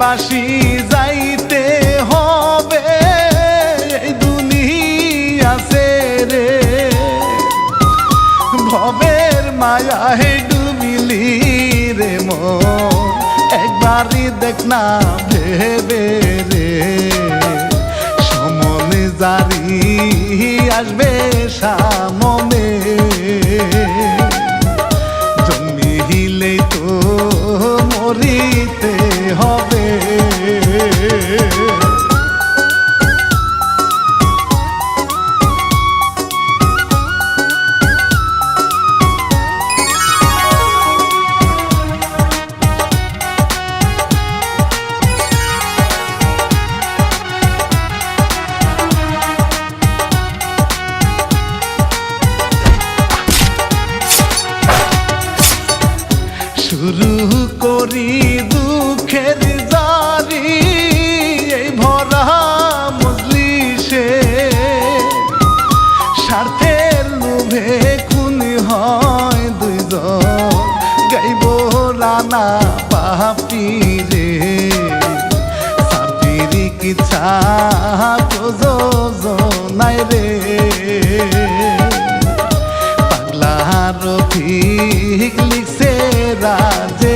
বাসি যাইতে হবে, এই দুনিয়াছে রে ভবের মায়া হে ডুবিলি রে মো একবারই দেখ না ভেবে রে। সমনে জারি আসবে সামনে শুরু করি দুঃখের জারি। না পাপি রে। সাপিরি কি নাই রে। পাগলা রফিক লিখছে রাজে